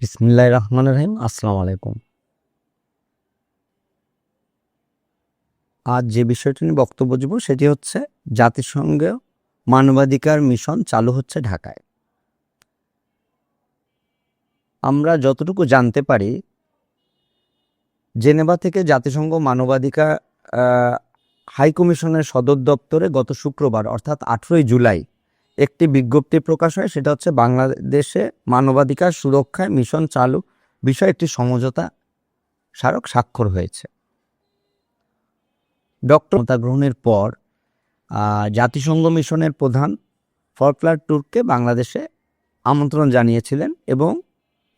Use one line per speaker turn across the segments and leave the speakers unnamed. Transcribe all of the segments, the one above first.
বিসমিল্লাহ রহমান রহিম আসসালামু আলাইকুম। আজ যে বিষয়টি নিয়ে বক্তব্য দেব সেটি হচ্ছে জাতিসংঘ মানবাধিকার মিশন চালু হচ্ছে ঢাকায়। আমরা যতটুকু জানতে পারি জেনেভা থেকে জাতিসংঘ মানবাধিকার আহ, হাই কমিশনের সদর দপ্তরে গত শুক্রবার অর্থাৎ আঠেরোই জুলাই একটি বিজ্ঞপ্তি প্রকাশ হয়, সেটা হচ্ছে বাংলাদেশে মানবাধিকার সুরক্ষায় মিশন চালু বিষয়ে একটি সমঝোতা স্মারক স্বাক্ষর হয়েছে। ডক্টর গ্রহণের পর জাতিসংঘ মিশনের প্রধান ফরক্লার টুর্ককে বাংলাদেশে আমন্ত্রণ জানিয়েছিলেন এবং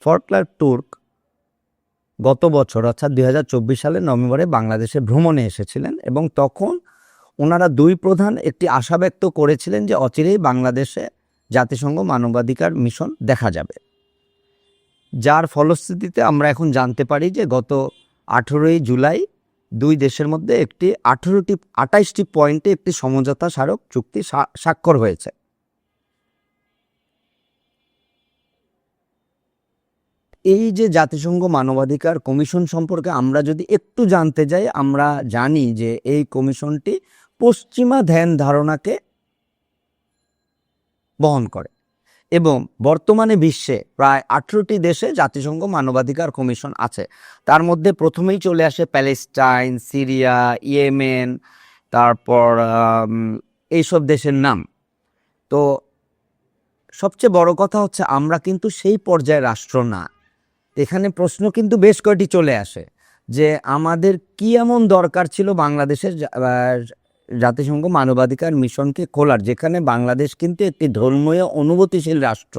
ফরক্লার টুর্ক গত বছর, অর্থাৎ দুই সালের নভেম্বরে বাংলাদেশে ভ্রমণে এসেছিলেন এবং তখন ওনারা দুই প্রধান একটি আশা ব্যক্ত করেছিলেন যে অচিরেই বাংলাদেশে জাতিসংঘ মানবাধিকার মিশন দেখা যাবে। যার ফলশ্রুতিতে আমরা এখন জানতে পারি যে গত আঠেরোই জুলাই দুই দেশের মধ্যে একটি আঠেরোটি, আঠাইশটি পয়েন্টে একটি সমঝোতা স্মারক চুক্তি স্বা- স্বাক্ষর হয়েছে। এই যে জাতিসংঘ মানবাধিকার কমিশন সম্পর্কে আমরা যদি একটু জানতে যাই, আমরা জানি যে এই কমিশনটি পশ্চিমা ধ্যান ধারণাকে বহন করে এবং বর্তমানে বিশ্বে প্রায় আঠেরোটি দেশে জাতিসংঘ মানবাধিকার কমিশন আছে। তার মধ্যে প্রথমেই চলে আসে প্যালেস্টাইন, সিরিয়া, ইয়েমেন, তারপর এইসব দেশের নাম। তো সবচেয়ে বড় কথা হচ্ছে আমরা কিন্তু সেই পর্যায়ে রাষ্ট্র না। এখানে প্রশ্ন কিন্তু বেশ কয়টি চলে আসে যে আমাদের কি এমন দরকার ছিল বাংলাদেশের জাতিসংঘ মানবাধিকার মিশনকে খোলার, যেখানে বাংলাদেশ কিন্তু একটি ধর্মীয় অনুভূতিশীল রাষ্ট্র।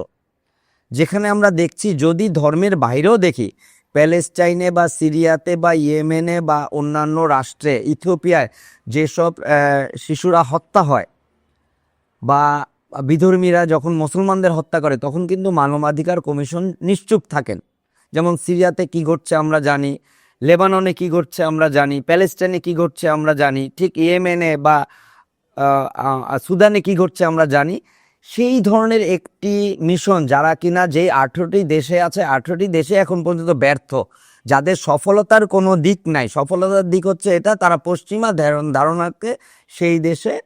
যেখানে আমরা দেখছি যদি ধর্মের বাইরেও দেখি, প্যালেস্টাইনে বা সিরিয়াতে বা ইয়েমেনে বা অন্যান্য রাষ্ট্রে, ইথিওপিয়ায় যেসব শিশুরা হত্যা হয় বা বিধর্মীরা যখন মুসলমানদের হত্যা করে, তখন কিন্তু মানবাধিকার কমিশন নিশ্চুপ থাকেন। যেমন সিরিয়াতে কি ঘটছে আমরা জানি লেবাননে কি ঘটছে আমরা জানি, প্যালেস্টাইনে কি ঘটছে আমরা জানি, ঠিক ইয়েমেনে বা সুদানে কি ঘটছে আমরা জানি। সেই ধরনের একটি মিশন যারা কিনা যেই আঠেরোটি দেশে আছে, আঠেরোটি দেশে এখন পর্যন্ত ব্যর্থ। যাদের সফলতার কোনো দিক নাই, সফলতার দিক হচ্ছে এটা, তারা পশ্চিমা ধারণ- ধারণাকে সেই দেশে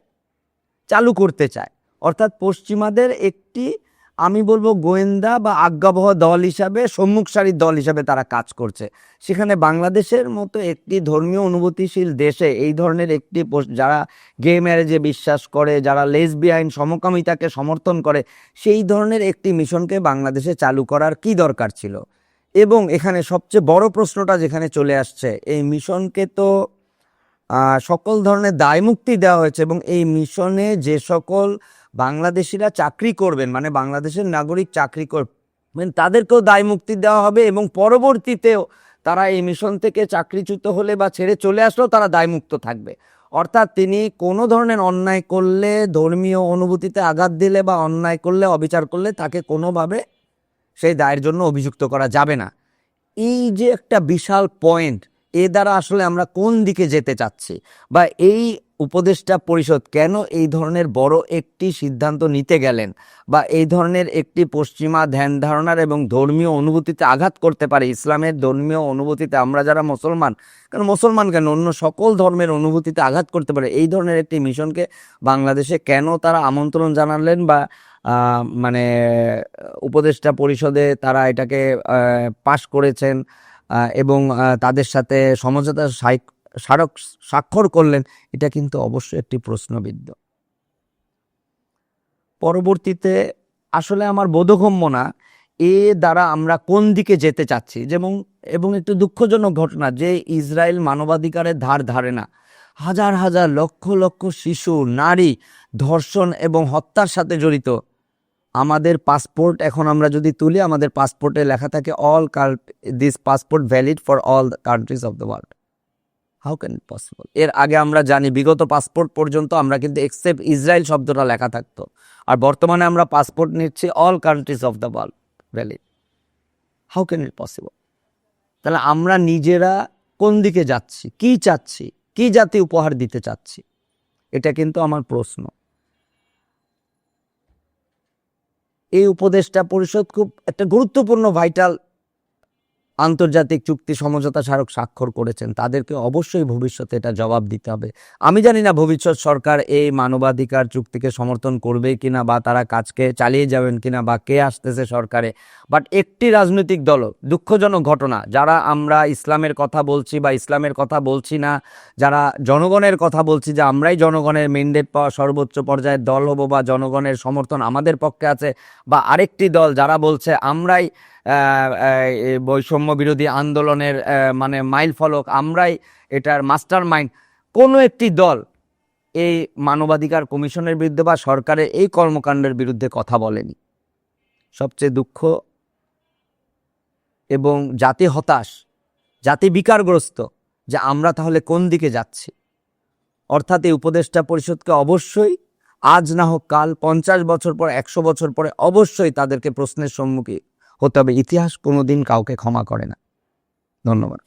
চালু করতে চায়। অর্থাৎ পশ্চিমাদের একটি আমি বলব গোয়েন্দা বা আজ্ঞাবহ দল হিসাবে সম্মুখ সারির দল হিসাবে তারা কাজ করছে। সেখানে বাংলাদেশের মতো একটি ধর্মীয় অনুভূতিশীল দেশে এই ধরনের একটি যারা গে ম্যারেজে বিশ্বাস করে, যারা লেসবিয়াইন সমকামিতাকে সমর্থন করে, সেই ধরনের একটি মিশনকে বাংলাদেশে চালু করার কি দরকার ছিল? এবং এখানে সবচেয়ে বড় প্রশ্নটা যেখানে চলে আসছে, এই মিশনকে তো সকল ধরনের দায়মুক্তি দেওয়া হয়েছে এবং এই মিশনে যে সকল বাংলাদেশিরা চাকরি করবেন মানে বাংলাদেশের নাগরিক চাকরি করবেন তাদেরকেও দায় মুক্তি দেওয়া হবে এবং পরবর্তীতেও তারা এই মিশন থেকে চাকরিচ্যুত হলে বা ছেড়ে চলে আসলেও তারা দায়মুক্ত থাকবে। অর্থাৎ তিনি কোনো ধরনের অন্যায় করলে, ধর্মীয় অনুভূতিতে আঘাত দিলে বা অন্যায় করলে, অবিচার করলে তাকে কোনোভাবে সেই দায়ের জন্য অভিযুক্ত করা যাবে না। এই যে একটা বিশাল পয়েন্ট এ দ্বারা আসলে আমরা কোন দিকে যেতে চাচ্ছি? বা এই উপদেষ্টা পরিষদ কেন এই ধরনের বড় একটি সিদ্ধান্ত নিতে গেলেন? বা এই ধরনের একটি পশ্চিমা ধ্যান ধারণার এবং ধর্মীয় অনুভূতিতে আঘাত করতে পারে ইসলামের ধর্মীয় অনুভূতিতে আমরা যারা মুসলমান, কারণ মুসলমান কেন? অন্য সকল ধর্মের অনুভূতিতে আঘাত করতে পারে। এই ধরনের একটি মিশনকে বাংলাদেশে কেন তারা আমন্ত্রণ জানালেন বা মানে উপদেষ্টা পরিষদে তারা এটাকে পাশ করেছেন? এবং তাদের সাথে সমঝোতা স্মারক স্বাক্ষর করলেন, এটা কিন্তু অবশ্যই একটি প্রশ্নবিদ্ধ। পরবর্তীতে, আসলে আমার বোধগম্য না, এ দ্বারা আমরা কোন দিকে যেতে চাচ্ছি? যেমন, এবং একটু দুঃখজনক ঘটনা যে ইসরায়েল মানবাধিকারের ধার ধারে না। হাজার হাজার লক্ষ লক্ষ শিশু, নারী ধর্ষণ এবং হত্যার সাথে জড়িত। আমাদের পাসপোর্ট এখন আমরা যদি তুলি, আমাদের পাসপোর্টে লেখা থাকে all this passport valid for all countries of the world how can possible এর আগে আমরা জানি, বিগত পাসপোর্ট পর্যন্ত আমরা কিন্তু এক্সেপ্ট ইসরায়েল শব্দটা লেখা থাকতো। আর বর্তমানে আমরা পাসপোর্ট নিচ্ছি all countries of the world valid how can it possible তাহলে আমরা নিজেরা কোন দিকে যাচ্ছি? কি চাচ্ছি? কি জাতি উপহার দিতে চাচ্ছি? এটা কিন্তু আমার প্রশ্ন। এই উপদেশটা পরিষদ খুব একটা গুরুত্বপূর্ণ ভাইটাল আন্তর্জাতিক চুক্তি সমঝোতা স্মারক স্বাক্ষর করেছেন। তাদেরকে অবশ্যই ভবিষ্যতে এটা জবাব দিতে হবে। আমি জানি না ভবিষ্যৎ সরকার এই মানবাধিকার চুক্তিকে সমর্থন করবে কিনা বা তারা কাজকে চালিয়ে যাবেন কিনা বা কে আসতেছে সরকারে। বাট একটি রাজনৈতিক দল দুঃখজনক ঘটনা, যারা আমরা ইসলামের কথা বলছি বা ইসলামের কথা বলছি না, যারা জনগণের কথা বলছি যে আমরাই জনগণের মেন্ডেট পাওয়া সর্বোচ্চ পর্যায়ের দল হব বা জনগণের সমর্থন আমাদের পক্ষে আছে, বা আরেকটি দল যারা বলছে আমরাই বৈষম্য বিরোধী আন্দোলনের মানে মাইল ফলক, আমরাই এটার মাস্টার মাইন্ড কোনো একটি দল এই মানবাধিকার কমিশনের বিরুদ্ধে বা সরকারের এই কর্মকাণ্ডের বিরুদ্ধে কথা বলেনি। সবচেয়ে দুঃখ এবং জাতি হতাশ, জাতি বিকারগ্রস্ত যে আমরা তাহলে কোন দিকে যাচ্ছি। অর্থাৎ এই উপদেষ্টা পরিষদকে অবশ্যই আজ না হোক কাল পঞ্চাশ বছর পর, একশো বছর পরে অবশ্যই তাদেরকে প্রশ্নের সম্মুখীন হতে তবে ইতিহাস কোনোদিন কাউকে ক্ষমা করে না। ধন্যবাদ।